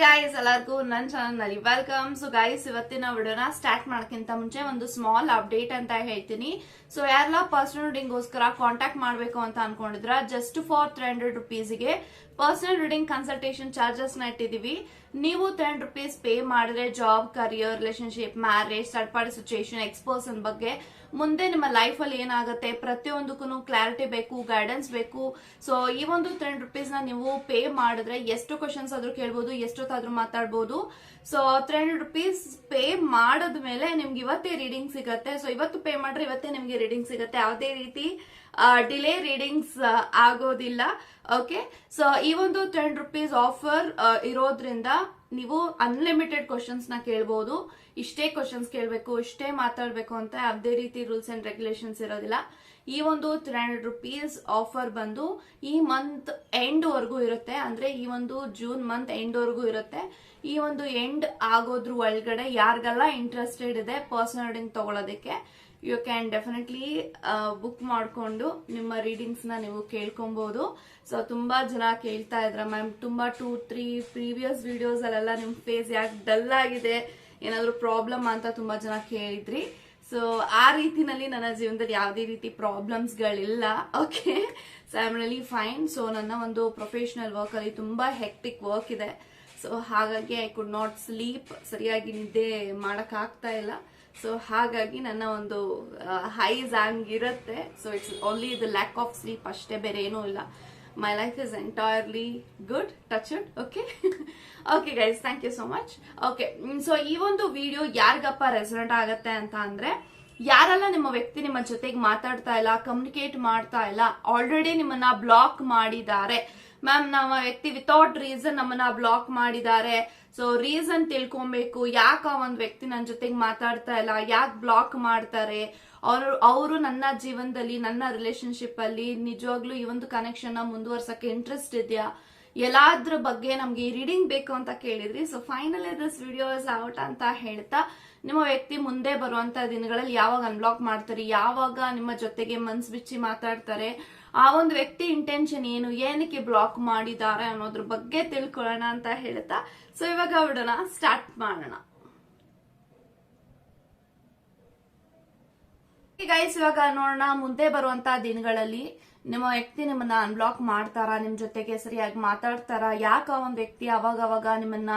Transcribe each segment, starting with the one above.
Guys ಎಲ್ಲರಿಗೂ ನನ್ನ ಚಾನಲ್ನಲ್ಲಿ ವೆಲ್ಕಮ್ ಸೊ ಗಾಯ್ಸ್ ಇವತ್ತಿನ ವಿಡಿಯೋನ ಸ್ಟಾರ್ಟ್ ಮಾಡೋಕ್ಕಿಂತ ಮುಂಚೆ ಒಂದು ಸ್ಮಾಲ್ ಅಪ್ಡೇಟ್ ಅಂತ ಹೇಳ್ತೀನಿ. ಸೊ ಯಾರೆಲ್ಲ ಪರ್ಸನಲ್ ರೀಡಿಂಗ್ಗೋಸ್ಕರ ಕಾಂಟ್ಯಾಕ್ಟ್ ಮಾಡಬೇಕು ಅಂತ ಅನ್ಕೊಂಡಿದ್ರ ಜಸ್ಟ್ ಫಾರ್ ತ್ರೀ ಹಂಡ್ರೆಡ್ ರುಪೀಸ್ಗೆ ಪರ್ಸನಲ್ ರೀಡಿಂಗ್ ಕನ್ಸಲ್ಟೇಷನ್ ಚಾರ್ಜಸ್ನ ಇಟ್ಟಿದೀವಿ ನೀವು ಹಂಡ್ರೆಡ್ ರುಪೀಸ್ ಪೇ ಮಾಡಿದ್ರೆ job career relationship marriage third party situation ex person ಬಗ್ಗೆ ಮುಂದೆ ನಿಮ್ಮ ಲೈಫ್ ಅಲ್ಲಿ ಏನಾಗುತ್ತೆ? ಪ್ರತಿಯೊಂದಕ್ಕೂ ಕ್ಲಾರಿಟಿ ಬೇಕು ಗೈಡೆನ್ಸ್ ಬೇಕು. ಸೊ ಈ ಒಂದು ಹಂಡ್ರೆಡ್ ರುಪೀಸ್ನ ನೀವು ಪೇ ಮಾಡಿದ್ರೆ ಎಷ್ಟು ಕ್ವಶನ್ಸ್ ಆದ್ರೂ ಕೇಳ್ಬೋದು, ಎಷ್ಟೊತ್ತಾದ್ರೂ ಮಾತಾಡ್ಬೋದು. ಸೊ ಹಂಡ್ರೆಡ್ ರುಪೀಸ್ ಪೇ ಮಾಡಿದ್ಮೇಲೆ ನಿಮ್ಗೆ ಇವತ್ತೇ ರೀಡಿಂಗ್ ಸಿಗತ್ತೆ. ಸೊ ಇವತ್ತು ಪೇ ಮಾಡಿದ್ರೆ ಇವತ್ತೇ ನಿಮ್ಗೆ ರೀಡಿಂಗ್ ಸಿಗತ್ತೆ. ಯಾವುದೇ ರೀತಿ ಡಿಲೇ ರೀಡಿಂಗ್ಸ್ ಆಗೋದಿಲ್ಲ. ಓಕೆ ಸೊ ಈ ಒಂದು ಟೆನ್ ರುಪೀಸ್ ಆಫರ್ ಇರೋದ್ರಿಂದ ನೀವು ಅನ್ಲಿಮಿಟೆಡ್ ಕ್ವಶನ್ಸ್ನ ಕೇಳ್ಬೋದು. ಇಷ್ಟೇ ಕ್ವಶನ್ಸ್ ಕೇಳಬೇಕು, ಇಷ್ಟೇ ಮಾತಾಡಬೇಕು ಅಂತ ಯಾವುದೇ ರೀತಿ ರೂಲ್ಸ್ ಅಂಡ್ ರೆಗ್ಯುಲೇಷನ್ಸ್ ಇರೋದಿಲ್ಲ. ಈ ಒಂದು ತ್ರೀ ಹಂಡ್ರೆಡ್ ರುಪೀಸ್ ಆಫರ್ ಬಂದು ಈ ಮಂತ್ ಎಂಡ್ ವರೆಗೂ ಇರುತ್ತೆ. ಅಂದ್ರೆ ಈ ಒಂದು ಜೂನ್ ಮಂತ್ ಎಂಡ್ ವರೆಗೂ ಇರುತ್ತೆ. ಈ ಒಂದು ಎಂಡ್ ಆಗೋದ್ರ ಒಳಗಡೆ ಯಾರಿಗೆಲ್ಲ ಇಂಟ್ರೆಸ್ಟೆಡ್ ಇದೆ ಪರ್ಸನಲ್ ರೀಡಿಂಗ್ ತಗೊಳ್ಳೋದಕ್ಕೆ ಯು ಕ್ಯಾನ್ ಡೆಫಿನೆಟ್ಲಿ ಬುಕ್ ಮಾಡಿಕೊಂಡು ನಿಮ್ಮ ರೀಡಿಂಗ್ಸ್ನ ನೀವು ಕೇಳ್ಕೊಬಹುದು ಸೊ ತುಂಬಾ ಜನ ಕೇಳ್ತಾ ಇದ್ರ. ಮ್ಯಾಮ್ ತುಂಬಾ ಟೂ ತ್ರೀ ಪ್ರೀವಿಯಸ್ ವಿಡಿಯೋಸ್ ಅಲ್ಲೆಲ್ಲ ನಿಮ್ ಫೇಸ್ ಯಾಕೆ ಡಲ್ ಆಗಿದೆ, ಏನಾದ್ರು ಪ್ರಾಬ್ಲಮ್ ಅಂತ ತುಂಬಾ ಜನ ಕೇಳಿದ್ರಿ. ಸೊ ಆ ರೀತಿನಲ್ಲಿ ನನ್ನ ಜೀವನದಲ್ಲಿ ಯಾವುದೇ ರೀತಿ ಪ್ರಾಬ್ಲಮ್ಸ್ಗಳಿಲ್ಲ okay so I am fine so ನನ್ನ ಒಂದು ಪ್ರೊಫೆಷನಲ್ ವರ್ಕ್ ಅಲ್ಲಿ ತುಂಬಾ ಹೆಕ್ಟಿಕ್ ವರ್ಕ್ ಇದೆ. ಸೊ ಹಾಗಾಗಿ ಐ ಕುಡ್ ನಾಟ್ ಸ್ಲೀಪ್ ಸರಿಯಾಗಿ ನಿದ್ದೆ ಮಾಡಕ್ ಆಗ್ತಾ ಇಲ್ಲ. ಸೊ ಹಾಗಾಗಿ ನನ್ನ ಒಂದು ಹೈಸ್ ಹಂಗಿರುತ್ತೆ so it's only the lack of sleep ಅಷ್ಟೇ, ಬೇರೆ ಏನೂ ಇಲ್ಲ. My life is entirely good touch okay okay guys thank you so much okay so ಈ ಒಂದು ವಿಡಿಯೋ ಯಾರಿಗಪ್ಪ ರೆಸಿಡೆಂಟ್ ಆಗುತ್ತೆ ಅಂತ ಅಂದ್ರೆ, ಯಾರೆಲ್ಲ ನಿಮ್ಮ ವ್ಯಕ್ತಿ ನಿಮ್ಮ ಜೊತೆಗೆ ಮಾತಾಡ್ತಾ ಇಲ್ಲ ಕಮ್ಯುನಿಕೇಟ್ ಮಾಡ್ತಾ ಇಲ್ಲ ಆಲ್ರೆಡಿ ನಿಮ್ಮನ್ನ ಬ್ಲಾಕ್ ಮಾಡಿದ್ದಾರೆ. ಮ್ಯಾಮ್ ನಮ್ಮ ವ್ಯಕ್ತಿ ವಿತೌಟ್ ರೀಸನ್ ನಮ್ಮನ್ನ ಬ್ಲಾಕ್ ಮಾಡಿದ್ದಾರೆ. ಸೊ ರೀಸನ್ ತಿಳ್ಕೊಬೇಕು. ಯಾಕ ಒಂದು ವ್ಯಕ್ತಿ ನನ್ನ ಜೊತೆಗೆ ಮಾತಾಡ್ತಾ ಇಲ್ಲ? ಯಾಕೆ ಬ್ಲಾಕ್ ಮಾಡ್ತಾರೆ? ಅವರು ಅವರು ನನ್ನ ಜೀವನದಲ್ಲಿ, ನನ್ನ ರಿಲೇಶನ್ಶಿಪ್ ಅಲ್ಲಿ ನಿಜವಾಗ್ಲೂ ಈ ಒಂದು ಕನೆಕ್ಷನ್ ಮುಂದುವರ್ಸಕ್ಕೆ ಇಂಟ್ರೆಸ್ಟ್ ಇದೆಯಾ? ಎಲ್ಲಾದ್ರ ಬಗ್ಗೆ ನಮ್ಗೆ ಈ ರೀಡಿಂಗ್ ಬೇಕು ಅಂತ ಕೇಳಿದ್ರಿ. So final this video is out ಅಂತ ಹೇಳ್ತಾ, ನಿಮ್ಮ ವ್ಯಕ್ತಿ ಮುಂದೆ ಬರುವಂತ ದಿನಗಳಲ್ಲಿ ಯಾವಾಗ ಅನ್ಬ್ಲಾಕ್ ಮಾಡ್ತಾರೆ, ಯಾವಾಗ ನಿಮ್ಮ ಜೊತೆಗೆ ಮನ್ಸ್ ಬಿಚ್ಚಿ ಮಾತಾಡ್ತಾರೆ, ಆ ಒಂದು ವ್ಯಕ್ತಿ ಇಂಟೆನ್ಷನ್ ಏನು, ಏನಕ್ಕೆ ಬ್ಲಾಕ್ ಮಾಡಿದ್ದಾರೆ ಅನ್ನೋದ್ರ ಬಗ್ಗೆ ತಿಳ್ಕೊಳ್ಳೋಣ ಅಂತ ಹೇಳ್ತಾ. ಸೊ ಇವಾಗ ಬಿಡೋಣ ಸ್ಟಾರ್ಟ್ ಮಾಡೋಣ. ಗೈಸ್ ಇವಾಗ ನೋಡೋಣ ಮುಂದೆ ಬರುವಂತ ದಿನಗಳಲ್ಲಿ. ನಿಮ್ಮ ವ್ಯಕ್ತಿ ನಿಮ್ಮನ್ನ ಅನ್ಬ್ಲಾಕ್ ಮಾಡ್ತಾರಾ? ನಿಮ್ ಜೊತೆಗೆ ಸರಿಯಾಗಿ ಮಾತಾಡ್ತಾರಾ? ಯಾಕ ಒಂದು ವ್ಯಕ್ತಿ ಅವಾಗ ಅವಾಗ ನಿಮ್ಮನ್ನ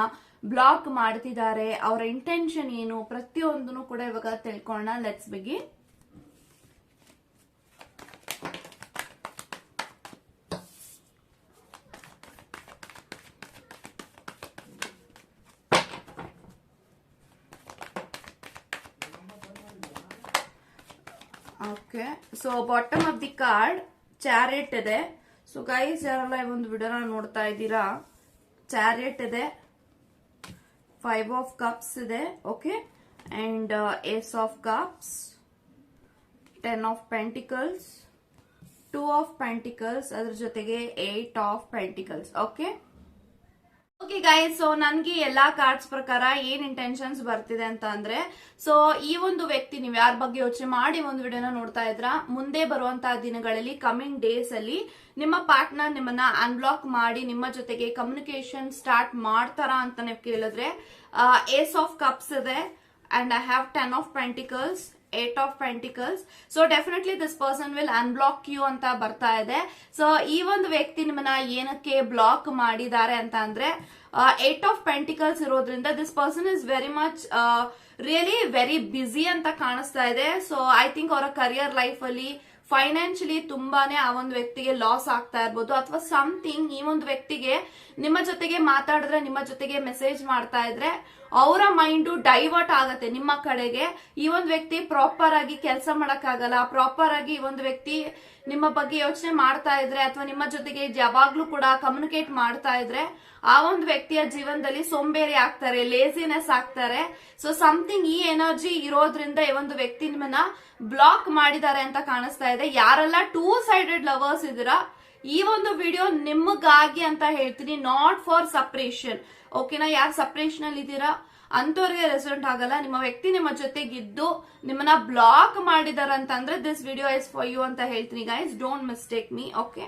ಬ್ಲಾಕ್ ಮಾಡ್ತಿದ್ದಾರೆ? ಅವರ ಇಂಟೆನ್ಷನ್ ಏನು? ಪ್ರತಿಯೊಂದನ್ನು ಕೂಡ ಇವಾಗ ತಿಳ್ಕೊಳ್ಳೋಣ. ಲೆಟ್ಸ್ ಬಿಗಿ okay so bottom of the card chariot ಇದೆ. ಸೊ ಗೈಸ್ ಯಾರೆಲ್ಲ ಈ ಒಂದು ವಿಡಿಯೋನ ನೋಡ್ತಾ ಇದ್ದೀರಾ? ಚಾರೆಟ್ ಇದೆ. ಫೈವ್ ಆಫ್ ಕಪ್ಸ್ ಇದೆ okay and ace of cups ten of pentacles two of pentacles ಅದ್ರ ಜೊತೆಗೆ eight of pentacles okay okay guys so ನನ್ಗೆ ಎಲ್ಲಾ ಕಾರ್ಡ್ಸ್ ಪ್ರಕಾರ ಏನ್ ಇಂಟೆನ್ಷನ್ಸ್ ಬರ್ತಿದೆ ಅಂತ ಅಂದ್ರೆ ಸೊ ಈ ಒಂದು ವ್ಯಕ್ತಿ ನೀವು ಯಾರ ಬಗ್ಗೆ ಯೋಚನೆ ಮಾಡಿ ಒಂದು ವಿಡಿಯೋನ ನೋಡ್ತಾ ಇದ್ರ, ಮುಂದೆ ಬರುವಂತಹ ದಿನಗಳಲ್ಲಿ ಕಮಿಂಗ್ ಡೇಸ್ ಅಲ್ಲಿ ನಿಮ್ಮ ಪಾರ್ಟ್ನರ್ ನಿಮ್ಮನ್ನ ಅನ್ಬ್ಲಾಕ್ ಮಾಡಿ, ನಿಮ್ಮ ಜೊತೆಗೆ ಕಮ್ಯುನಿಕೇಶನ್ ಸ್ಟಾರ್ಟ್ ಮಾಡ್ತಾರಾ ಅಂತ ನೀವು ಕೇಳಿದ್ರೆ ಏಸ್ ಆಫ್ ಕಪ್ಸ್ ಇದೆ and I have ten of pentacles eight of pentacles so definitely this person will unblock you ಅಂತ ಬರ್ತಾ ಇದೆ ಸೊ ಈ ಒಂದು ವ್ಯಕ್ತಿ ನಿಮ್ಮನ್ನ ಏನಕ್ಕೆ ಬ್ಲಾಕ್ ಮಾಡಿದ್ದಾರೆ ಅಂತ ಅಂದ್ರೆ ಏಟ್ ಆಫ್ ಪೆಂಟಿಕಲ್ಸ್ ಇರೋದ್ರಿಂದ this person is very much really very busy ಅಂತ ಕಾಣಿಸ್ತಾ ಇದೆ. ಸೊ ಐ ಥಿಂಕ್ ಅವರ ಕರಿಯರ್ ಲೈಫ್ ಅಲ್ಲಿ ಫೈನಾನ್ಷಿಯಲಿ ತುಂಬಾನೇ ಆ ಒಂದು ವ್ಯಕ್ತಿಗೆ ಲಾಸ್ ಆಗ್ತಾ ಇರ್ಬೋದು ಅಥವಾ ಸಮಥಿಂಗ್ ಈ ಒಂದು ವ್ಯಕ್ತಿಗೆ ನಿಮ್ಮ ಜೊತೆಗೆ ಮಾತಾಡಿದ್ರೆ ನಿಮ್ಮ ಜೊತೆಗೆ ಮೆಸೇಜ್ ಮಾಡ್ತಾ ಇದ್ರೆ ಅವರ ಮೈಂಡು ಡೈವರ್ಟ್ ಆಗತ್ತೆ ನಿಮ್ಮ ಕಡೆಗೆ. ಈ ಒಂದು ವ್ಯಕ್ತಿ ಪ್ರಾಪರ್ ಆಗಿ ಕೆಲಸ ಮಾಡಕ್ಕಾಗಲ್ಲ ಪ್ರಾಪರ್ ಆಗಿ ಈ ಒಂದು ವ್ಯಕ್ತಿ ನಿಮ್ಮ ಬಗ್ಗೆ ಯೋಚನೆ ಮಾಡ್ತಾ ಇದ್ರೆ ಅಥವಾ ನಿಮ್ಮ ಜೊತೆಗೆ ಯಾವಾಗ್ಲೂ ಕೂಡ ಕಮ್ಯುನಿಕೇಟ್ ಮಾಡ್ತಾ ಇದ್ರೆ ಆ ಒಂದು ವ್ಯಕ್ತಿಯ ಜೀವನದಲ್ಲಿ ಸೋಂಬೇರಿ ಆಗ್ತಾರೆ ಲೇಸಿನೆಸ್ ಆಗ್ತಾರೆ. ಸೊ ಸಮಥಿಂಗ್ ಈ ಎನರ್ಜಿ ಇರೋದ್ರಿಂದ ಈ ಒಂದು ವ್ಯಕ್ತಿ ನಿಮ್ಮನ್ನ ಬ್ಲಾಕ್ ಮಾಡಿದ್ದಾರೆ ಅಂತ ಕಾಣಿಸ್ತಾ ಇದೆ. ಯಾರೆಲ್ಲ ಟೂ ಸೈಡೆಡ್ ಲವರ್ಸ್ ಇದೀರಾ ಈ ಒಂದು ವಿಡಿಯೋ ನಿಮಗಾಗಿ ಅಂತ ಹೇಳ್ತೀನಿ. ನಾಟ್ ಫಾರ್ ಸಪ್ರೇಷನ್ ಓಕೆನಾ ಯಾರು ಸಪ್ರೇಷನ್ ಅಲ್ಲಿ ಇದ್ದೀರಾ ಅಂತವ್ರಿಗೆ ರೆಸಿಡೆಂಟ್ ಆಗಲ್ಲ, ನಿಮ್ಮ ವ್ಯಕ್ತಿ ನಿಮ್ಮ ಜೊತೆಗಿದ್ದು ನಿಮ್ಮನ್ನ block ಮಾಡಿದಾರಂತಂದ್ರೆ this video is for you ಅಂತ ಹೇಳ್ತೀನಿ guys don't mistake me okay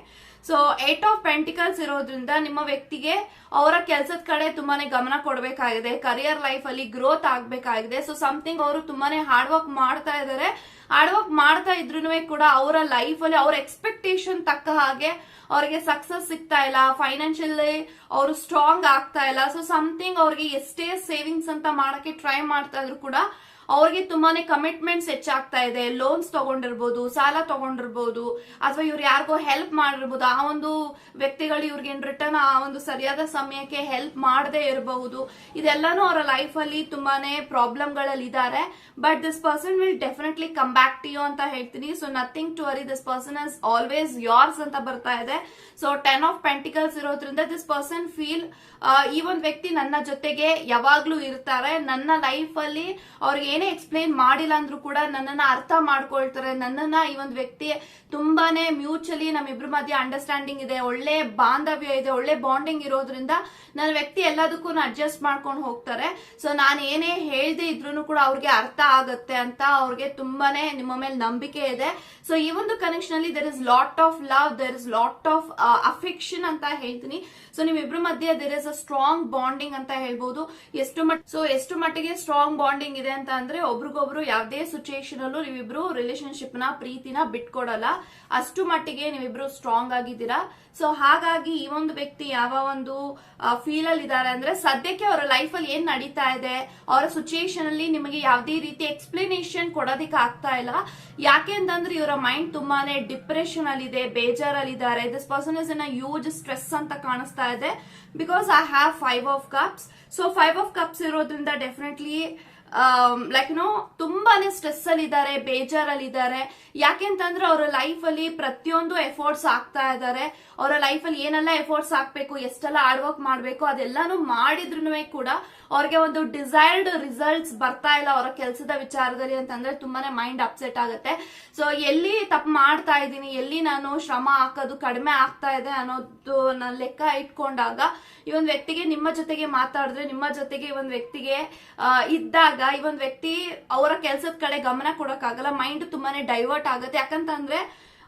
so eight of pentacles ಇರೋದ್ರಿಂದ ನಿಮ್ಮ ವ್ಯಕ್ತಿಗೆ ಅವರ ಕೆಲಸದ ಕಡೆ ತುಂಬಾನೇ ಗಮನ ಕೊಡಬೇಕಾಗಿದೆ. ಕರಿಯರ್ ಲೈಫ್ ಅಲ್ಲಿ ಗ್ರೋತ್ ಆಗ್ಬೇಕಾಗಿದೆ. ಸೊ ಸಮಥಿಂಗ್ ಅವರು ತುಂಬಾನೇ ಹಾರ್ಡ್ ವರ್ಕ್ ಮಾಡ್ತಾ ಇದ್ದಾರೆ. ಹಾರ್ಡ್ ವರ್ಕ್ ಮಾಡ್ತಾ ಇದ್ರು ಕೂಡ ಅವರ ಲೈಫ್ ಅಲ್ಲಿ ಅವ್ರ ಎಕ್ಸ್ಪೆಕ್ಟೇಷನ್ ತಕ್ಕ ಹಾಗೆ ಅವ್ರಿಗೆ ಸಕ್ಸಸ್ ಸಿಗ್ತಾ ಇಲ್ಲ. ಫೈನಾನ್ಷಿಯಲಿ ಅವರು ಸ್ಟ್ರಾಂಗ್ ಆಗ್ತಾ ಇಲ್ಲ. ಸೊ ಸಮಥಿಂಗ್ ಅವ್ರಿಗೆ ಎಷ್ಟೇ ಸೇವಿಂಗ್ಸ್ ಅಂತ ಮಾಡಕ್ಕೆ ಟ್ರೈ ಮಾಡ್ತಾ ಇದ್ರು ಕೂಡ ಅವ್ರಿಗೆ ತುಂಬಾನೇ ಕಮಿಟ್ಮೆಂಟ್ಸ್ ಹೆಚ್ಚಾಗ್ತಾ ಇದೆ. ಲೋನ್ಸ್ ತಗೊಂಡಿರ್ಬೋದು, ಸಾಲ ತಗೊಂಡಿರ್ಬೋದು, ಅಥವಾ ಇವ್ರು ಯಾರಿಗೋ ಹೆಲ್ಪ್ ಮಾಡಿರ್ಬೋದು, ಆ ಒಂದು ವ್ಯಕ್ತಿಗಳು ಇವ್ರಿಗೆ ರಿಟರ್ನ್ ಆ ಒಂದು ಸರಿಯಾದ ಸಮಯಕ್ಕೆ ಹೆಲ್ಪ್ ಮಾಡದೇ ಇರಬಹುದು. ಇದೆಲ್ಲಾನು ಅವರ ಲೈಫ್ ಅಲ್ಲಿ ತುಂಬಾನೇ ಪ್ರಾಬ್ಲಮ್ಗಳಲ್ಲಿ ಇದ್ದಾರೆ. But this person will definitely come back to you ಅಂತ ಹೇಳ್ತೀನಿ. So nothing to worry this person is always yours ಅಂತ ಬರ್ತಾ ಇದೆ. ಸೊ ಟೆನ್ ಆಫ್ ಪೆಂಟಿಕಲ್ಸ್ ಇರೋದ್ರಿಂದ ದಿಸ್ ಪರ್ಸನ್ ಫೀಲ್ ಈ ಒಂದು ವ್ಯಕ್ತಿ ನನ್ನ ಜೊತೆಗೆ ಯಾವಾಗ್ಲೂ ಇರ್ತಾರೆ. ನನ್ನ ಲೈಫ್ ಅಲ್ಲಿ ಅವ್ರಿಗೆ ಏನೇ ಎಕ್ಸ್ಪ್ಲೈನ್ ಮಾಡಿಲ್ಲ ಅಂದ್ರೂ ಕೂಡ ನನ್ನನ್ನ ಅರ್ಥ ಮಾಡ್ಕೊಳ್ತಾರೆ. ನನ್ನನ್ನ ಈ ಒಂದು ವ್ಯಕ್ತಿ ತುಂಬಾನೇ ಮ್ಯೂಚುವಲಿ ನಮ್ಮಿಬ್ರ ಮಧ್ಯೆ ಅಂಡರ್ಸ್ಟ್ಯಾಂಡಿಂಗ್ ಇದೆ, ಒಳ್ಳೆ ಬಾಂಧವ್ಯ ಇದೆ, ಒಳ್ಳೆ ಬಾಂಡಿಂಗ್ ಇರೋದ್ರಿಂದ ನನ್ನ ವ್ಯಕ್ತಿ ಎಲ್ಲದಕ್ಕೂ ಅಡ್ಜಸ್ಟ್ ಮಾಡ್ಕೊಂಡು ಹೋಗ್ತಾರೆ. ಸೊ ನಾನು ಏನೇ ಹೇಳ್ದೆ ಇದ್ರು ಕೂಡ ಅವ್ರಿಗೆ ಅರ್ಥ ಆಗತ್ತೆ ಅಂತ ಅವ್ರಿಗೆ ತುಂಬಾನೇ ನಿಮ್ಮ ಮೇಲೆ ನಂಬಿಕೆ ಇದೆ. ಸೊ ಈ ಒಂದು ಕನೆಕ್ಷನ್ ಅಲ್ಲಿ there is lot of love there is lot of affection ಅಂತ ಹೇಳ್ತೀನಿ. ಸೊ ನಿಮ್ಮಿಬ್ರ ಮಧ್ಯೆ there is a strong bonding ಅಂತ ಹೇಳ್ಬಹುದು ಎಷ್ಟು ಮಟ್ ಸೊ ಎಷ್ಟು ಮಟ್ಟಿಗೆ ಸ್ಟ್ರಾಂಗ್ ಬಾಂಡಿಂಗ್ ಇದೆ ಅಂತ ಅಂದ್ರೆ ಒಬ್ರಿಗೊಬ್ರು ಯಾವುದೇ ಸಿಚುಯೇಷನ್ ಅಲ್ಲೂ ನೀವಿಬ್ರು ರಿಲೇಶನ್ಶಿಪ್ನ, ಪ್ರೀತಿನ ಬಿಟ್ಕೊಡಲ್ಲ. ಅಷ್ಟು ಮಟ್ಟಿಗೆ ನೀವಿಬ್ರು ಸ್ಟ್ರಾಂಗ್ ಆಗಿದ್ದೀರಾ. ಸೊ ಹಾಗಾಗಿ ಈ ಒಂದು ವ್ಯಕ್ತಿ ಯಾವ ಒಂದು ಫೀಲ್ ಅಲ್ಲಿ ಇದ್ದಾರೆ ಅಂದ್ರೆ ಸದ್ಯಕ್ಕೆ ಅವರ ಲೈಫ್ ಅಲ್ಲಿ ಏನ್ ನಡೀತಾ ಇದೆ, ಅವರ ಸಿಚುಯೇಷನ್ ಅಲ್ಲಿ ನಿಮಗೆ ಯಾವುದೇ ರೀತಿ ಎಕ್ಸ್ಪ್ಲನೇಷನ್ ಕೊಡೋದಿಕ್ಕೆ ಆಗ್ತಾ ಇಲ್ಲ. ಯಾಕೆ ಅಂತಂದ್ರೆ ಇವರ ಮೈಂಡ್ ತುಂಬಾನೇ ಡಿಪ್ರೆಷನ್ ಅಲ್ಲಿ ಇದೆ ಬೇಜಾರಲ್ಲಿ ಇದ್ದಾರೆ this person is in huge stress ಅಂತ ಕಾಣಿಸ್ತಾ ಇದೆ. Because I have five of cups so five of cups ಇರೋದ್ರಿಂದ ಡೆಫಿನೆಟ್ಲಿ ಲೈಕ್ ನೋ ತುಂಬಾನೇ ಸ್ಟ್ರೆಸ್ ಅಲ್ಲಿ ಇದ್ದಾರೆ ಬೇಜಾರಲ್ಲಿ ಇದ್ದಾರೆ ಯಾಕೆಂತಂದ್ರೆ ಅವರ ಲೈಫ್ ಅಲ್ಲಿ ಪ್ರತಿಯೊಂದು ಎಫರ್ಟ್ಸ್ ಆಗ್ತಾ ಇದ್ದಾರೆ. ಅವರ ಲೈಫ್ ಅಲ್ಲಿ ಏನೆಲ್ಲ ಎಫರ್ಟ್ಸ್ ಹಾಕ್ಬೇಕು ಎಷ್ಟೆಲ್ಲ ಹಾರ್ಡ್ ವರ್ಕ್ ಮಾಡ್ಬೇಕು, ಅದೆಲ್ಲಾನು ಮಾಡಿದ್ರು ಕೂಡ ಅವ್ರಿಗೆ ಒಂದು ಡಿಸೈರ್ಡ್ ರಿಸಲ್ಟ್ಸ್ ಬರ್ತಾ ಇಲ್ಲ ಅವರ ಕೆಲಸದ ವಿಚಾರದಲ್ಲಿ ಅಂತಂದ್ರೆ ತುಂಬಾನೇ ಮೈಂಡ್ ಅಪ್ಸೆಟ್ ಆಗುತ್ತೆ. ಸೊ ಎಲ್ಲಿ ತಪ್ಪು ಮಾಡ್ತಾ ಇದ್ದೀನಿ, ಎಲ್ಲಿ ನಾನು ಶ್ರಮ ಹಾಕೋದು ಕಡಿಮೆ ಆಗ್ತಾ ಇದೆ ಅನ್ನೋದು ನಾನು ಲೆಕ್ಕ ಇಟ್ಕೊಂಡಾಗ ಈ ಒಂದು ವ್ಯಕ್ತಿಗೆ ನಿಮ್ಮ ಜೊತೆಗೆ ಮಾತಾಡಿದ್ರೆ, ನಿಮ್ಮ ಜೊತೆಗೆ ಈ ಒಂದು ವ್ಯಕ್ತಿಗೆ ಇದ್ದಾಗ ಈ ಒಂದು ವ್ಯಕ್ತಿ ಅವರ ಕೆಲಸದ ಕಡೆ ಗಮನ ಕೊಡೋಕ್ಕಾಗಲ್ಲ ಮೈಂಡ್ ತುಂಬಾನೇ ಡೈವರ್ಟ್ ಆಗುತ್ತೆ. ಯಾಕಂತಂದ್ರೆ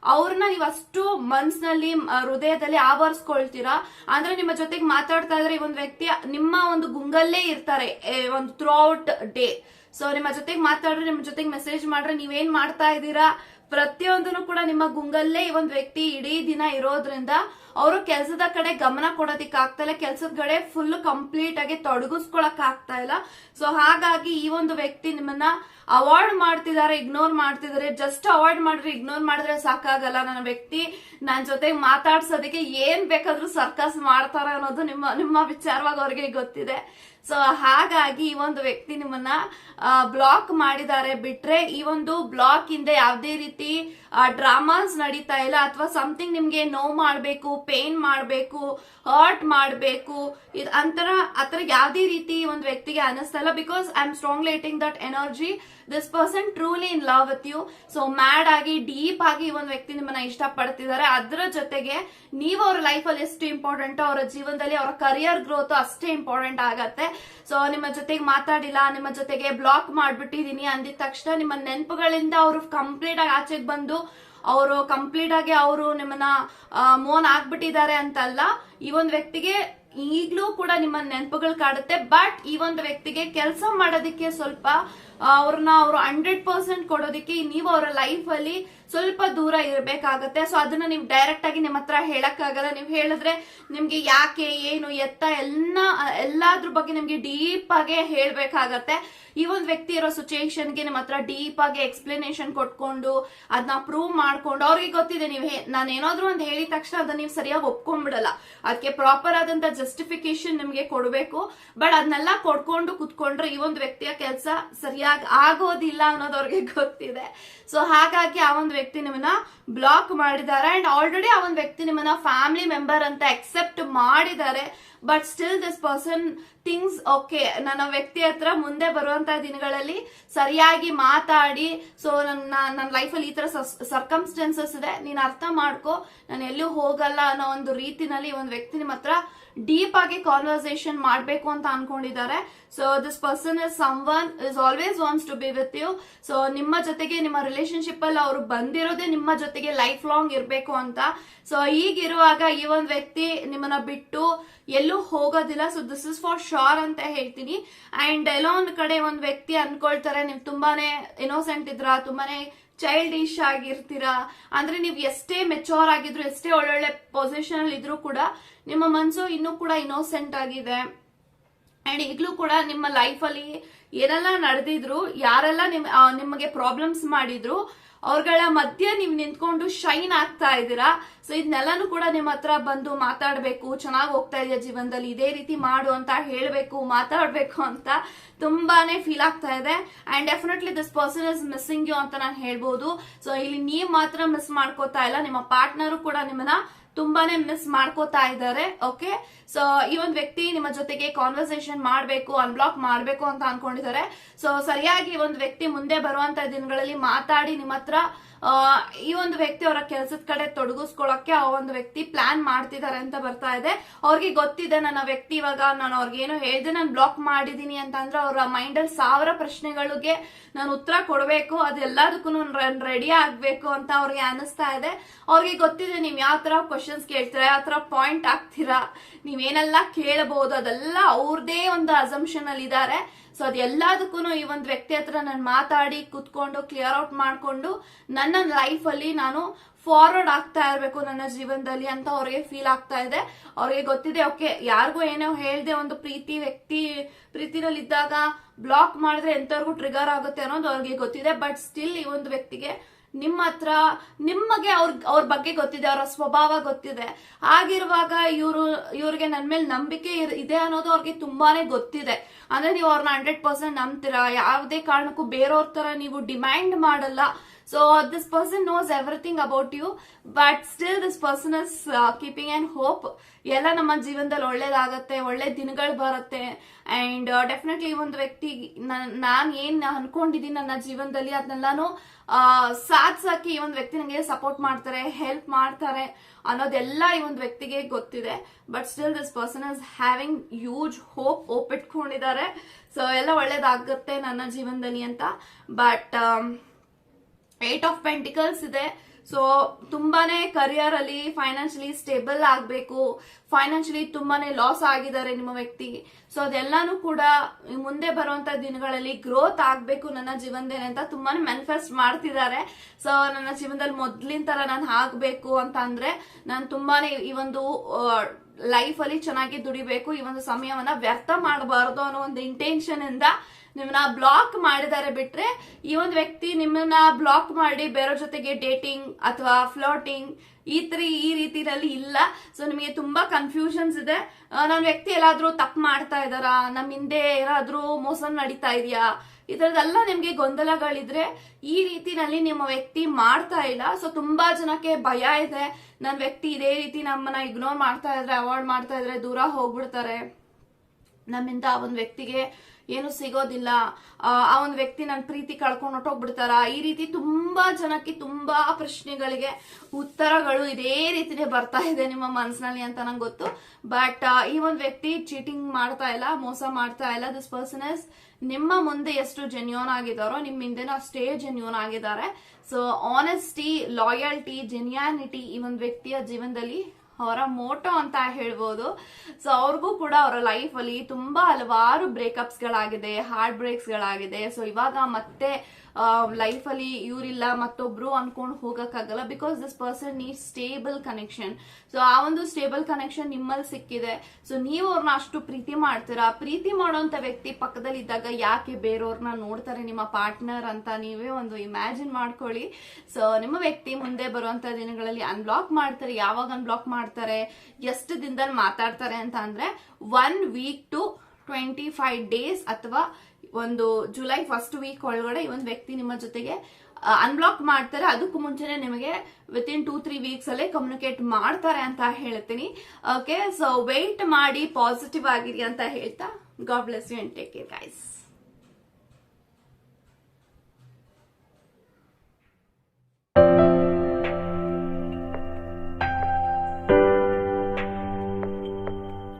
ಅವ್ರನ್ನ ನೀವು ಅಷ್ಟು ಮನ್ಸ್ನಲ್ಲಿ ಹೃದಯದಲ್ಲಿ ಆವರಿಸ್ಕೊಳ್ತೀರಾ? ಅಂದ್ರೆ ನಿಮ್ಮ ಜೊತೆಗೆ ಮಾತಾಡ್ತಾ ಇದ್ರೆ ಈ ಒಂದು ವ್ಯಕ್ತಿ ನಿಮ್ಮ ಒಂದು ಗುಂಗಲ್ಲೇ ಇರ್ತಾರೆ ಒಂದು ಥ್ರೂ ಡೇ ಸೊ ನಿಮ್ಮ ಜೊತೆಗೆ ಮಾತಾಡ್ರೆ, ನಿಮ್ಮ ಜೊತೆಗೆ ಮೆಸೇಜ್ ಮಾಡ್ರೆ ನೀವೇನ್ ಮಾಡ್ತಾ ಇದ್ದೀರಾ? ಪ್ರತಿಯೊಂದನ್ನು ಕೂಡ ನಿಮ್ಮ ಗುಂಗಲ್ಲೇ ಈ ಒಂದು ವ್ಯಕ್ತಿ ಇಡೀ ದಿನ ಇರೋದ್ರಿಂದ ಅವರು ಕೆಲಸದ ಕಡೆ ಗಮನ ಕೊಡೋದಿಕ್ಕೆ ಆಗ್ತಾ ಇಲ್ಲ. ಕೆಲಸದ ಕಡೆ ಫುಲ್ ಕಂಪ್ಲೀಟ್ ಆಗಿ ತೊಡಗಿಸ್ಕೊಳಕ್ ಆಗ್ತಾ ಇಲ್ಲ. ಸೊ ಹಾಗಾಗಿ ಈ ಒಂದು ವ್ಯಕ್ತಿ ನಿಮ್ಮನ್ನ ಅವಾಯ್ಡ್ ಮಾಡ್ತಿದ್ದಾರೆ ಇಗ್ನೋರ್ ಮಾಡ್ತಿದ್ದಾರೆ. ಜಸ್ಟ್ ಅವಾಯ್ಡ್ ಮಾಡಿದ್ರೆ ಇಗ್ನೋರ್ ಮಾಡಿದ್ರೆ ಸಾಕಾಗಲ್ಲ. ನನ್ನ ವ್ಯಕ್ತಿ ನನ್ನ ಜೊತೆಗೆ ಮಾತಾಡ್ಸೋದಕ್ಕೆ ಏನ್ ಬೇಕಾದ್ರೂ ಸರ್ಕಸ್ ಮಾಡ್ತಾರೆ ಅನ್ನೋದು ನಿಮ್ಮ ನಿಮ್ಮ ವಿಚಾರವಾಗಿ ಅವ್ರಿಗೆ ಗೊತ್ತಿದೆ. ಸೊ ಹಾಗಾಗಿ ಈ ಒಂದು ವ್ಯಕ್ತಿ ನಿಮ್ಮನ್ನ ಬ್ಲಾಕ್ ಮಾಡಿದ್ದಾರೆ. ಬಿಟ್ರೆ ಈ ಒಂದು ಬ್ಲಾಕ್ ಇಂದ ಯಾವುದೇ ರೀತಿ ಡ್ರಾಮಾಸ್ ನಡೀತಾ ಇಲ್ಲ ಅಥವಾ ಸಮಥಿಂಗ್ ನಿಮ್ಗೆ ನೋವು ಮಾಡಬೇಕು ಪೇನ್ ಮಾಡಬೇಕು ಹರ್ಟ್ ಮಾಡಬೇಕು, ಇದು ಅಂತರ ಆತರ ಯಾವುದೇ ರೀತಿ ಒಂದು ವ್ಯಕ್ತಿಗೆ ಅನಿಸ್ತಾ ಇಲ್ಲ because I am strong getting that energy this person truly in love with you so mad ಆಗಿ ಡೀಪ್ ಆಗಿ ಒಂದು ವ್ಯಕ್ತಿ ನಿಮ್ಮನ್ನ ಇಷ್ಟಪಡ್ತಿದ್ದಾರೆ. ಅದರ ಜೊತೆಗೆ ನೀವು ಅವ್ರ ಲೈಫ್ ಅಲ್ಲಿ ಎಷ್ಟು ಇಂಪಾರ್ಟೆಂಟ್ ಅವರ ಜೀವನದಲ್ಲಿ ಅವರ ಕರಿಯರ್ ಗ್ರೋತ್ ಅಷ್ಟೇ ಇಂಪಾರ್ಟೆಂಟ್ ಆಗತ್ತೆ. ಸೊ ನಿಮ್ಮ ಜೊತೆಗೆ ಮಾತಾಡಿಲ್ಲ, ನಿಮ್ಮ ಜೊತೆಗೆ ಬ್ಲಾಕ್ ಮಾಡ್ಬಿಟ್ಟಿದೀನಿ ಅಂದಿದ ತಕ್ಷಣ ನಿಮ್ಮ ನೆನಪುಗಳಿಂದ ಅವರು ಕಂಪ್ಲೀಟ್ ಆಗಿ ಆಚೆಗೆ ಬಂದು ಅವರು ಕಂಪ್ಲೀಟ್ ಆಗಿ ಅವರು ನಿಮ್ಮನ್ನ ಮೋನ್ ಆಗ್ಬಿಟ್ಟಿದ್ದಾರೆ ಅಂತಲ್ಲ, ಈ ಒಂದು ವ್ಯಕ್ತಿಗೆ ಈಗ್ಲೂ ಕೂಡ ನಿಮ್ಮ ನೆನಪುಗಳು ಕಾಡುತ್ತೆ ಬಟ್ ಈ ಒಂದು ವ್ಯಕ್ತಿಗೆ ಕೆಲಸ ಮಾಡೋದಕ್ಕೆ ಸ್ವಲ್ಪ ಅವ್ರನ್ನ ಅವರು ಹಂಡ್ರೆಡ್ ಪರ್ಸೆಂಟ್ ಕೊಡೋದಕ್ಕೆ ನೀವು ಅವರ ಲೈಫ್ ಅಲ್ಲಿ ಸ್ವಲ್ಪ ದೂರ ಇರಬೇಕಾಗತ್ತೆ. ಸೊ ಅದನ್ನ ನೀವು ಡೈರೆಕ್ಟ್ ಆಗಿ ನಿಮ್ಮ ಹತ್ರ ಹೇಳಕ್ಕಾಗಲ್ಲ. ನೀವು ಹೇಳಿದ್ರೆ ನಿಮ್ಗೆ ಯಾಕೆ, ಏನು, ಎತ್ತ, ಎಲ್ಲ, ಎಲ್ಲಾದ್ರ ಬಗ್ಗೆ ನಿಮ್ಗೆ ಡೀಪ್ ಆಗಿ ಹೇಳ್ಬೇಕಾಗತ್ತೆ. ಈ ಒಂದು ವ್ಯಕ್ತಿ ಇರೋ ಸಿಚುಯೇಷನ್ಗೆ ನಿಮ್ಮ ಹತ್ರ ಡೀಪ್ ಆಗಿ ಎಕ್ಸ್ಪ್ಲನೇಷನ್ ಕೊಟ್ಕೊಂಡು ಅದನ್ನ ಪ್ರೂವ್ ಮಾಡ್ಕೊಂಡು, ಅವ್ರಿಗೆ ಗೊತ್ತಿದೆ ನೀವು ನಾನು ಏನಾದ್ರೂ ಒಂದು ಹೇಳಿದ ತಕ್ಷಣ ಅದನ್ನ ನೀವು ಸರಿಯಾಗಿ ಒಪ್ಕೊಂಡ್ಬಿಡಲ್ಲ. ಅದಕ್ಕೆ ಪ್ರಾಪರ್ ಆದಂತ ಜಸ್ಟಿಫಿಕೇಶನ್ ನಿಮ್ಗೆ ಕೊಡಬೇಕು. ಬಟ್ ಅದನ್ನೆಲ್ಲ ಕೊಡ್ಕೊಂಡು ಕುತ್ಕೊಂಡ್ರೆ ಈ ಒಂದು ವ್ಯಕ್ತಿಯ ಕೆಲಸ ಸರಿಯಾಗಿ ಆಗೋದಿಲ್ಲ ಅನ್ನೋದು ಅವ್ರಿಗೆ ಗೊತ್ತಿದೆ. ಸೊ ಹಾಗಾಗಿ ಆ ಒಂದು ವ್ಯಕ್ತಿ ನಿಮ್ಮನ್ನ ಬ್ಲಾಕ್ ಮಾಡಿದ್ದಾರೆ. ಅಂಡ್ ಆಲ್ರೆಡಿ ಆ ಒಂದು ವ್ಯಕ್ತಿ ನಿಮ್ಮನ್ನ ಫ್ಯಾಮಿಲಿ ಮೆಂಬರ್ ಅಂತ ಅಕ್ಸೆಪ್ಟ್ ಮಾಡಿದ್ದಾರೆ. But still this person things okay ನನ್ನ ವ್ಯಕ್ತಿ ಹತ್ರ ಮುಂದೆ ಬರುವಂತ ದಿನಗಳಲ್ಲಿ ಸರಿಯಾಗಿ ಮಾತಾಡಿ ಸೊ ನನ್ನ ನನ್ನ ಲೈಫಲ್ಲಿ ಈ ತರ ಸರ್ಕಮ್ಸ್ಟೆನ್ಸಸ್ ಇದೆ, ನೀನ್ ಅರ್ಥ ಮಾಡ್ಕೋ, ನಾನು ಎಲ್ಲೂ ಹೋಗಲ್ಲ ಅನ್ನೋ ಒಂದು ರೀತಿನಲ್ಲಿ ಒಂದು ವ್ಯಕ್ತಿ ನಿಮ್ಮ ಹತ್ರ ಡೀಪ್ ಆಗಿ ಕಾನ್ವರ್ಸೇಷನ್ ಮಾಡಬೇಕು ಅಂತ ಅನ್ಕೊಂಡಿದ್ದಾರೆ. So this person is someone is always wants to be with you so ನಿಮ್ಮ ಜೊತೆಗೆ, ನಿಮ್ಮ ರಿಲೇಶನ್ಶಿಪ್ ಅಲ್ಲಿ ಅವರು ಬಂದಿರೋದೇ ನಿಮ್ಮ ಜೊತೆಗೆ ಲೈಫ್ ಲಾಂಗ್ ಇರಬೇಕು ಅಂತ. ಸೊ ಈಗಿರುವಾಗ ಈ ಒಂದು ವ್ಯಕ್ತಿ ನಿಮ್ಮನ್ನ ಬಿಟ್ಟು ಎಲ್ಲೂ ಹೋಗೋದಿಲ್ಲ. So this is for sure ಅಂತ ಹೇಳ್ತೀನಿ. ಅಂಡ್ ಎಲ್ಲೋ ಒಂದ್ ಕಡೆ ಒಂದ್ ವ್ಯಕ್ತಿ ಅನ್ಕೊಳ್ತಾರೆ, ನೀವು ತುಂಬಾನೇ ಇನೋಸೆಂಟ್ ಇದ್ರ? ತುಂಬಾನೇ ಚೈಲ್ಡಿಶ್ ಆಗಿರ್ತೀರಾ? ಅಂದ್ರೆ ನೀವು ಎಷ್ಟೇ ಮೆಚೋರ್ ಆಗಿದ್ರು, ಎಷ್ಟೇ ಒಳ್ಳೊಳ್ಳೆ ಪೊಸಿಷನ್ ಅಲ್ಲಿ ಇದ್ರು ಕೂಡ ನಿಮ್ಮ ಮನಸ್ಸು ಇನ್ನೂ ಕೂಡ ಇನೋಸೆಂಟ್ ಆಗಿದೆ. ಅಂಡ್ ಈಗಲೂ ಕೂಡ ನಿಮ್ಮ ಲೈಫ್ ಅಲ್ಲಿ ಏನೆಲ್ಲ ನಡೆದಿದ್ರು, ಯಾರೆಲ್ಲ ನಿಮ್ ನಿಮಗೆ ಪ್ರಾಬ್ಲಮ್ಸ್ ಮಾಡಿದ್ರು ಅವ್ರಗಳ ಮಧ್ಯೆ ನೀವು ನಿಂತ್ಕೊಂಡು ಶೈನ್ ಆಗ್ತಾ ಇದ್ದೀರಾ? ಸೊ ಇದನ್ನೆಲ್ಲಾನು ಕೂಡ ನಿಮ್ಮ ಹತ್ರ ಬಂದು ಮಾತಾಡ್ಬೇಕು, ಚೆನ್ನಾಗಿ ಹೋಗ್ತಾ ಇದೆಯಾ ಜೀವನದಲ್ಲಿ? ಇದೇ ರೀತಿ ಮಾಡು ಅಂತ ಹೇಳ್ಬೇಕು, ಮಾತಾಡ್ಬೇಕು ಅಂತ ತುಂಬಾನೇ ಫೀಲ್ ಆಗ್ತಾ ಇದೆ. And definitely this person is missing you ಅಂತ ನಾನು ಹೇಳ್ಬೋದು. ಸೊ ಇಲ್ಲಿ ನೀವ್ ಮಾತ್ರ ಮಿಸ್ ಮಾಡ್ಕೋತಾ ಇಲ್ಲ, ನಿಮ್ಮ ಪಾರ್ಟ್ನರು ಕೂಡ ನಿಮ್ಮನ್ನ ತುಂಬಾನೇ ಮಿಸ್ ಮಾಡ್ಕೋತಾ ಇದ್ದಾರೆ ಓಕೆ ಸೊ ಈ ಒಂದು ವ್ಯಕ್ತಿ ನಿಮ್ಮ ಜೊತೆಗೆ ಕಾನ್ವರ್ಸೇಷನ್ ಮಾಡಬೇಕು ಅನ್ಬ್ಲಾಕ್ ಮಾಡಬೇಕು ಅಂತ ಅನ್ಕೊಂಡಿದ್ದಾರೆ. ಸೊ ಸರಿಯಾಗಿ ಒಂದು ವ್ಯಕ್ತಿ ಮುಂದೆ ಬರುವಂತ ದಿನಗಳಲ್ಲಿ ಮಾತಾಡಿ ನಿಮ್ಮ ಹತ್ರ ಈ ಒಂದು ವ್ಯಕ್ತಿ ಅವರ ಕೆಲಸದ ಕಡೆ ತೊಡಗಿಸ್ಕೊಳ್ಳೋಕೆ ಆ ಒಂದು ವ್ಯಕ್ತಿ ಪ್ಲಾನ್ ಮಾಡ್ತಿದ್ದಾರೆ ಅಂತ ಬರ್ತಾ ಇದೆ. ಅವ್ರಿಗೆ ಗೊತ್ತಿದೆ, ನನ್ನ ವ್ಯಕ್ತಿ ಇವಾಗ ನಾನು ಅವ್ರಿಗೇನು ಹೇಳಿದೆ, ನಾನು ಬ್ಲಾಕ್ ಮಾಡಿದೀನಿ ಅಂತ ಅಂದ್ರೆ ಅವರ ಮೈಂಡ್ ಅಲ್ಲಿ ಸಾವಿರ ಪ್ರಶ್ನೆಗಳಿಗೆ ನಾನು ಉತ್ತರ ಕೊಡಬೇಕು ಅದೆಲ್ಲದಕ್ಕೂ ನಾನು ರೆಡಿ ಆಗ್ಬೇಕು ಅಂತ ಅವ್ರಿಗೆ ಅನಿಸ್ತಾ ಇದೆ. ಅವ್ರಿಗೆ ಗೊತ್ತಿದೆ, ನೀವು ಯಾವ ತರ ಕ್ವಶನ್ಸ್ ಕೇಳ್ತೀರಾ, ಯಾವ ತರ ಪಾಯಿಂಟ್ ಆಗ್ತೀರಾ ನೀವೇನೆಲ್ಲ ಕೇಳಬಹುದು ಅದೆಲ್ಲ ಅವ್ರದೇ ಒಂದು ಅಸಂಪ್ಷನ್ ಅಲ್ಲಿ ಇದ್ದಾರೆ ಸೊ ಅದೆಲ್ಲದಕ್ಕೂ ಈ ಒಂದು ವ್ಯಕ್ತಿ ಹತ್ರ ನಾನು ಮಾತಾಡಿ, ಕುತ್ಕೊಂಡು ಕ್ಲಿಯರ್ ಔಟ್ ಮಾಡಿಕೊಂಡು ನನ್ನ ಲೈಫ್ ಅಲ್ಲಿ ನಾನು ಫಾರ್ವರ್ಡ್ ಆಗ್ತಾ ಇರಬೇಕು ನನ್ನ ಜೀವನದಲ್ಲಿ ಅಂತ ಅವ್ರಿಗೆ ಫೀಲ್ ಆಗ್ತಾ ಇದೆ. ಅವ್ರಿಗೆ ಗೊತ್ತಿದೆ ಓಕೆ ಯಾರಿಗೂ ಏನೋ ಹೇಳ್ದೆ ಒಂದು ಪ್ರೀತಿ ವ್ಯಕ್ತಿ, ಪ್ರೀತಿನಲ್ಲಿ ಇದ್ದಾಗ ಬ್ಲಾಕ್ ಮಾಡಿದ್ರೆ ಎಂತವ್ರಿಗೂ ಟ್ರಿಗರ್ ಆಗುತ್ತೆ ಅನ್ನೋದು ಅವ್ರಿಗೆ ಗೊತ್ತಿದೆ. ಬಟ್ ಸ್ಟಿಲ್ ಈ ಒಂದು ವ್ಯಕ್ತಿಗೆ ನಿಮ್ಮ ಹತ್ರ ನಿಮಗೆ ಅವ್ರ ಅವ್ರ ಬಗ್ಗೆ ಗೊತ್ತಿದೆ, ಅವರ ಸ್ವಭಾವ ಗೊತ್ತಿದೆ. ಆಗಿರುವಾಗ ಇವರು, ಇವ್ರಿಗೆ ನನ್ನ ಮೇಲೆ ನಂಬಿಕೆ ಇದೆ ಅನ್ನೋದು ಅವ್ರಿಗೆ ತುಂಬಾನೇ ಗೊತ್ತಿದೆ. ಅಂದ್ರೆ ನೀವು ಅವ್ರನ್ನ ಹಂಡ್ರೆಡ್ ಪರ್ಸೆಂಟ್ ನಂಬ್ತೀರಾ? ಯಾವುದೇ ಕಾರಣಕ್ಕೂ ಬೇರೆಯವ್ರ ತರ ನೀವು ಡಿಮ್ಯಾಂಡ್ ಮಾಡಲ್ಲ. So this person knows everything about you but still this person uh, keeping an hope ಎಲ್ಲ ನಮ್ಮ ಜೀವನದಲ್ಲಿ ಒಳ್ಳೇದಾಗತ್ತೆ ಒಳ್ಳೆ ದಿನಗಳು ಬರುತ್ತೆ. ಅಂಡ್ ಡೆಫಿನೆಟ್ಲಿ ಈ ಒಂದು ವ್ಯಕ್ತಿ ನಾನು ಏನ್ ಅನ್ಕೊಂಡಿದ್ದೀನಿ ನನ್ನ ಜೀವನದಲ್ಲಿ ಅದನ್ನೆಲ್ಲಾನು ಸಾಧ್ಸಕ್ಕೆ ಈ ಒಂದು ವ್ಯಕ್ತಿ ನನಗೆ ಸಪೋರ್ಟ್ ಮಾಡ್ತಾರೆ ಹೆಲ್ಪ್ ಮಾಡ್ತಾರೆ ಅನ್ನೋದೆಲ್ಲ ಈ ಒಂದು ವ್ಯಕ್ತಿಗೆ ಗೊತ್ತಿದೆ. But still this person is having huge hope ಇಟ್ಕೊಂಡಿದ್ದಾರೆ. ಸೊ ಎಲ್ಲ ಒಳ್ಳೇದಾಗುತ್ತೆ ನನ್ನ ಜೀವನದಲ್ಲಿ ಅಂತ. ಬಟ್ ಏಟ್ ಆಫ್ ಪೆಂಟಿಕಲ್ಸ್ ಇದೆ. ಸೊ ತುಂಬಾನೇ ಕರಿಯರ್ ಅಲ್ಲಿ ಫೈನಾನ್ಷಿಯಲಿ ಸ್ಟೇಬಲ್ ಆಗಬೇಕು. ಫೈನಾನ್ಷಿಯಲಿ ತುಂಬಾನೇ ಲಾಸ್ ಆಗಿದ್ದಾರೆ ನಿಮ್ಮ ವ್ಯಕ್ತಿ. ಸೊ ಅದೆಲ್ಲಾನು ಕೂಡ ಮುಂದೆ ಬರುವಂತ ದಿನಗಳಲ್ಲಿ ಗ್ರೋತ್ ಆಗ್ಬೇಕು ನನ್ನ ಜೀವನದೇನೆ ಅಂತ ತುಂಬಾನೇ ಮ್ಯಾನಿಫೆಸ್ಟ್ ಮಾಡ್ತಿದ್ದಾರೆ. ಸೊ ನನ್ನ ಜೀವನದಲ್ಲಿ ಮೊದ್ಲಿನ ತರ ನಾನು ಆಗ್ಬೇಕು ಅಂತ ಅಂದ್ರೆ ನಾನು ತುಂಬಾನೇ ಈ ಒಂದು ಲೈಫ್ ಅಲ್ಲಿ ಚೆನ್ನಾಗಿ ದುಡಿಬೇಕು, ಈ ಒಂದು ಸಮಯವನ್ನ ವ್ಯರ್ಥ ಮಾಡಬಾರದು ಅನ್ನೋ ಒಂದು ಇಂಟೆನ್ಷನ್ ಇಂದ ನಿಮ್ಮನ್ನ ಬ್ಲಾಕ್ ಮಾಡಿದ್ದಾರೆ ಬಿಟ್ರೆ, ಈ ಒಂದು ವ್ಯಕ್ತಿ ನಿಮ್ಮನ್ನ ಬ್ಲಾಕ್ ಮಾಡಿ ಬೇರೆಯವ್ರ ಜೊತೆಗೆ ಡೇಟಿಂಗ್ ಅಥವಾ ಫ್ಲೋಟಿಂಗ್ ಈ ತರ ಈ ರೀತಿಯಲ್ಲಿ ಇಲ್ಲ. ಸೊ ನಿಮಗೆ ತುಂಬಾ ಕನ್ಫ್ಯೂಷನ್ಸ್ ಇದೆ. ನನ್ನ ವ್ಯಕ್ತಿ ಎಲ್ಲಾದ್ರೂ ತಪ್ಪು ಮಾಡ್ತಾ ಇದಾರಾ ನಮ್ಮ ಹಿಂದೆ ಏನಾದ್ರೂ ಮೋಸ ನಡೀತಾ ಇದೆಯಾ? ಈ ತರದೆಲ್ಲ ನಿಮ್ಗೆ ಗೊಂದಲಗಳಿದ್ರೆ ಈ ರೀತಿನಲ್ಲಿ ನಿಮ್ಮ ವ್ಯಕ್ತಿ ಮಾಡ್ತಾ ಇಲ್ಲ. ಸೊ ತುಂಬಾ ಜನಕ್ಕೆ ಭಯ ಇದೆ. ನನ್ನ ವ್ಯಕ್ತಿ ಇದೇ ರೀತಿ ನಮ್ಮನ್ನ ಇಗ್ನೋರ್ ಮಾಡ್ತಾ ಇದ್ರೆ ಅವಾಯ್ಡ್ ಮಾಡ್ತಾ ಇದ್ರೆ ದೂರ ಹೋಗ್ಬಿಡ್ತಾರೆ. ನಮ್ಮಿಂದ ಆ ಒಂದು ವ್ಯಕ್ತಿಗೆ ಏನು ಸಿಗೋದಿಲ್ಲ. ಆ ಒಂದು ವ್ಯಕ್ತಿ ನನ್ನ ಪ್ರೀತಿ ಕಳ್ಕೊಂಡು ಹೊಟ್ಟೋಗ್ಬಿಡ್ತಾರ ಈ ರೀತಿ ತುಂಬಾ ಜನಕ್ಕೆ ತುಂಬಾ ಪ್ರಶ್ನೆಗಳಿಗೆ ಉತ್ತರಗಳು ಇದೇ ರೀತಿನೇ ಬರ್ತಾ ಇದೆ ನಿಮ್ಮ ಮನಸ್ಸಿನಲ್ಲಿ ಅಂತ ನಂಗೆ ಗೊತ್ತು. ಬಟ್ ಈ ಒಂದು ವ್ಯಕ್ತಿ ಚೀಟಿಂಗ್ ಮಾಡ್ತಾ ಇಲ್ಲ, ಮೋಸ ಮಾಡ್ತಾ ಇಲ್ಲ. ದಿಸ್ ಪರ್ಸನ್ ಇಸ್ ನಿಮ್ಮ ಮುಂದೆ ಎಷ್ಟು ಜೆನ್ಯೂನ್ ಆಗಿದಾರೋ ನಿಮ್ಮ ಹಿಂದೆನೂ ಅಷ್ಟೇ ಜೆನ್ಯೂನ್ ಆಗಿದ್ದಾರೆ. ಸೊ ಆನೆಸ್ಟಿ ಲಾಯಲ್ಟಿ ಜೆನ್ಯಾನಿಟಿ ಈ ಒಂದು ವ್ಯಕ್ತಿಯ ಜೀವನದಲ್ಲಿ ಅವರ ಮೋಟೋ ಅಂತ ಹೇಳ್ಬೋದು. ಸೊ ಅವ್ರಿಗೂ ಕೂಡ ಅವರ ಲೈಫ್ ಅಲ್ಲಿ ತುಂಬಾ ಹಲವಾರು ಬ್ರೇಕಪ್ಸ್ಗಳಾಗಿದೆ ಹಾರ್ಟ್ ಬ್ರೇಕ್ಸ್ ಗಳಾಗಿದೆ. ಸೊ ಇವಾಗ ಮತ್ತೆ ಲೈಫ್ ಅಲ್ಲಿ ಇವರಿಲ್ಲ, ಮತ್ತೊಬ್ರು ಅನ್ಕೊಂಡು ಹೋಗೋಕ್ಕಾಗಲ್ಲ because this person need stable connection so ಆ ಒಂದು ಸ್ಟೇಬಲ್ ಕನೆಕ್ಷನ್ ನಿಮ್ಮಲ್ಲಿ ಸಿಕ್ಕಿದೆ. ಸೊ ನೀವು ಅವ್ರನ್ನ ಅಷ್ಟು ಪ್ರೀತಿ ಮಾಡ್ತೀರಾ? ಪ್ರೀತಿ ಮಾಡೋವಂಥ ವ್ಯಕ್ತಿ ಪಕ್ಕದಲ್ಲಿ ಇದ್ದಾಗ ಯಾಕೆ ಬೇರೆಯವ್ರನ್ನ ನೋಡ್ತಾರೆ? ನಿಮ್ಮ ಪಾರ್ಟ್ನರ್ ಅಂತ ನೀವೇ ಒಂದು ಇಮ್ಯಾಜಿನ್ ಮಾಡ್ಕೊಳ್ಳಿ. ಸೊ ನಿಮ್ಮ ವ್ಯಕ್ತಿ ಮುಂದೆ ಬರುವಂತ ದಿನಗಳಲ್ಲಿ ಅನ್ಬ್ಲಾಕ್ ಮಾಡ್ತಾರೆ. ಯಾವಾಗ ಅನ್ಬ್ಲಾಕ್ ಮಾಡ್ತಾರೆ, ಎಷ್ಟು ದಿನದಲ್ಲಿ ಮಾತಾಡ್ತಾರೆ ಅಂತ ಅಂದ್ರೆ one week to twenty five days ಅಥವಾ ಒಂದು ಜುಲೈ ಫಸ್ಟ್ ವೀಕ್ ಒಳಗಡೆ ಈ ಒಂದು ವ್ಯಕ್ತಿ ನಿಮ್ಮ ಜೊತೆಗೆ ಅನ್ಬ್ಲಾಕ್ ಮಾಡ್ತಾರೆ. ಅದಕ್ಕೂ ಮುಂಚೆನೆ ನಿಮಗೆ within two three weeks ಅಲ್ಲೇ ಕಮ್ಯುನಿಕೇಟ್ ಮಾಡ್ತಾರೆ ಅಂತ ಹೇಳ್ತೀನಿ. ಓಕೆ ಸೊ ವೆಯ್ಟ್ ಮಾಡಿ ಪಾಸಿಟಿವ್ ಆಗಿರಿ ಅಂತ ಹೇಳ್ತಾ God bless you and take care guys